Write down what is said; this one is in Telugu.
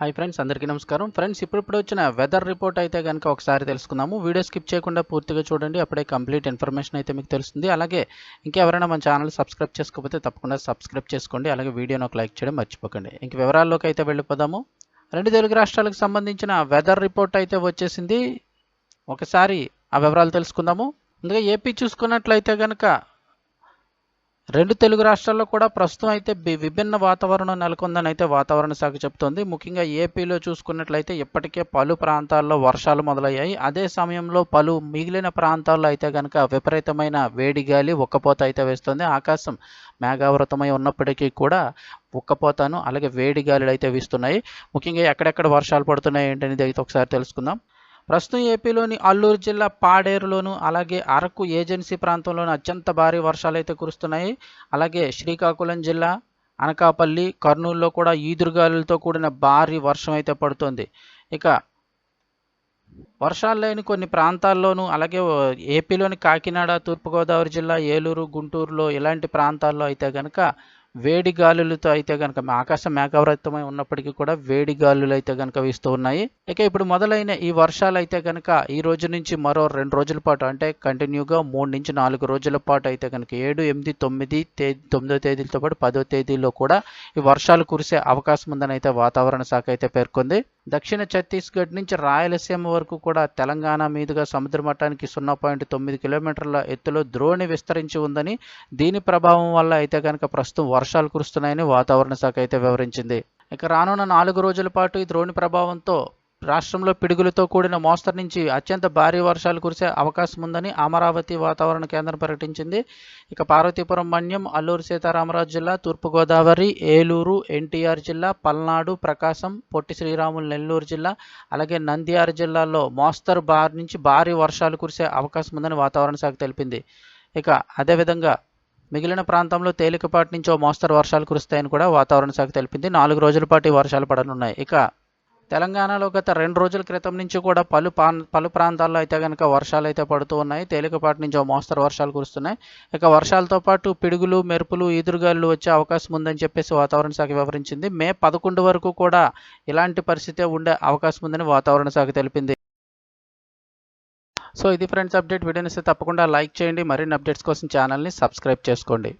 హాయ్ ఫ్రెండ్స్ అందరికీ నమస్కారం. ఫ్రెండ్స్ ఇప్పుడిప్పుడు వచ్చిన వెదర్ రిపోర్ట్ అయితే కనుక ఒకసారి తెలుసుకుందాము. వీడియో స్కిప్ చేయకుండా పూర్తిగా చూడండి అప్పుడే కంప్లీట్ ఇన్ఫర్మేషన్ అయితే మీకు తెలుస్తుంది. అలాగే ఇంకెవరైనా మన ఛానల్ సబ్స్క్రైబ్ చేసుకోకపోతే తప్పకుండా సబ్స్క్రైబ్ చేసుకోండి అలాగే వీడియోని ఒక లైక్ చేయడం మర్చిపోకండి. ఇంక వివరాల్లోకి అయితే వెళ్ళిపోదాము. రెండు తెలుగు రాష్ట్రాలకు సంబంధించిన వెదర్ రిపోర్ట్ అయితే వచ్చేసింది. ఒకసారి ఆ వివరాలు తెలుసుకుందాము. ముందుగా ఏపీ చూసుకున్నట్లయితే కనుక రెండు తెలుగు రాష్ట్రాల్లో కూడా ప్రస్తుతం అయితే విభిన్న వాతావరణం నెలకొందని అయితే వాతావరణ శాఖ చెబుతోంది ముఖ్యంగా ఏపీలో చూసుకున్నట్లయితే ఇప్పటికే పలు ప్రాంతాల్లో వర్షాలు మొదలయ్యాయి. అదే సమయంలో పలు మిగిలిన ప్రాంతాల్లో అయితే కనుక విపరీతమైన వేడి గాలి ఉక్కపోత అయితే వేస్తుంది. ఆకాశం మేఘావృతమై ఉన్నప్పటికీ కూడా ఉక్కపోతాను అలాగే వేడి గాలులు అయితే వీస్తున్నాయి. ముఖ్యంగా ఎక్కడెక్కడ వర్షాలు పడుతున్నాయి ఏంటనేది అయితే ఒకసారి తెలుసుకుందాం. ప్రస్తుతం ఏపీలోని అల్లూరు జిల్లా పాడేరులోను అలాగే అరకు ఏజెన్సీ ప్రాంతంలోను అత్యంత భారీ వర్షాలు అయితే కురుస్తున్నాయి. అలాగే శ్రీకాకుళం జిల్లా అనకాపల్లి కర్నూలులో కూడా ఈదురుగాలులతో కూడిన భారీ వర్షం అయితే పడుతుంది. ఇక వర్షాలు లేని కొన్ని ప్రాంతాల్లోనూ అలాగే ఏపీలోని కాకినాడ తూర్పుగోదావరి జిల్లా ఏలూరు గుంటూరులో ఇలాంటి ప్రాంతాల్లో అయితే కనుక వేడి గాలులతో అయితే కనుక ఆకాశం మేఘావృతమై ఉన్నప్పటికీ కూడా వేడి గాలులు అయితే కనుక వీస్తూ ఉన్నాయి. ఇక ఇప్పుడు మొదలైన ఈ వర్షాలు అయితే కనుక ఈ రోజు నుంచి మరో రెండు రోజుల పాటు అంటే కంటిన్యూగా మూడు నుంచి నాలుగు రోజుల పాటు అయితే కనుక ఏడు ఎనిమిది తొమ్మిది తేదీ తొమ్మిదో తేదీలతో పాటు పదో తేదీలో కూడా ఈ వర్షాలు కురిసే అవకాశం ఉందని అయితే వాతావరణ శాఖ అయితే పేర్కొంది. దక్షిణ ఛత్తీస్గఢ్ నుంచి రాయలసీమ వరకు కూడా తెలంగాణ మీదుగా సముద్ర మట్టానికి సున్నా పాయింట్ తొమ్మిది కిలోమీటర్ల ఎత్తులో ద్రోణి విస్తరించి ఉందని దీని ప్రభావం వల్ల అయితే కనుక ప్రస్తుతం వర్షాలు కురుస్తున్నాయని వాతావరణ శాఖ అయితే వివరించింది. ఇక రానున్న నాలుగు రోజుల పాటు ఈ ద్రోణి ప్రభావంతో రాష్ట్రంలో పిడుగులతో కూడిన మోస్తరు నుంచి అత్యంత భారీ వర్షాలు కురిసే అవకాశం ఉందని అమరావతి వాతావరణ కేంద్రం ప్రకటించింది. ఇక పార్వతీపురం మన్యం అల్లూరు సీతారామరాజు జిల్లా తూర్పుగోదావరి ఏలూరు ఎన్టీఆర్ జిల్లా పల్నాడు ప్రకాశం పొట్టి శ్రీరాములు నెల్లూరు జిల్లా అలాగే నంద్యాల జిల్లాల్లో మోస్తరు బారి నుంచి భారీ వర్షాలు కురిసే అవకాశం ఉందని వాతావరణ శాఖ తెలిపింది. ఇక అదేవిధంగా మిగిలిన ప్రాంతంలో తేలికపాటి నుంచి ఓ మోస్తరు వర్షాలు కురుస్తాయని కూడా వాతావరణ శాఖ తెలిపింది. నాలుగు రోజుల పాటు వర్షాలు పడనున్నాయి. ఇక తెలంగాణలో గత రెండు రోజుల క్రితం నుంచి కూడా పలు పలు ప్రాంతాల్లో అయితే కనుక వర్షాలు అయితే పడుతూ ఉన్నాయి. తేలికపాటి నుంచి ఓ మోస్తరు వర్షాలు కురుస్తున్నాయి. ఇక వర్షాలతో పాటు పిడుగులు మెరుపులు ఈదురుగాలు వచ్చే అవకాశం ఉందని చెప్పేసి వాతావరణ శాఖ వివరించింది. మే పదకొండు వరకు కూడా ఇలాంటి పరిస్థితే ఉండే అవకాశం ఉందని వాతావరణ శాఖ తెలిపింది. సో ఇది ఫ్రెండ్స్ అప్డేట్. వీడియోని తప్పకుండా లైక్ చేయండి. మరిన్ని అప్డేట్స్ కోసం ఛానల్ని సబ్స్క్రైబ్ చేసుకోండి.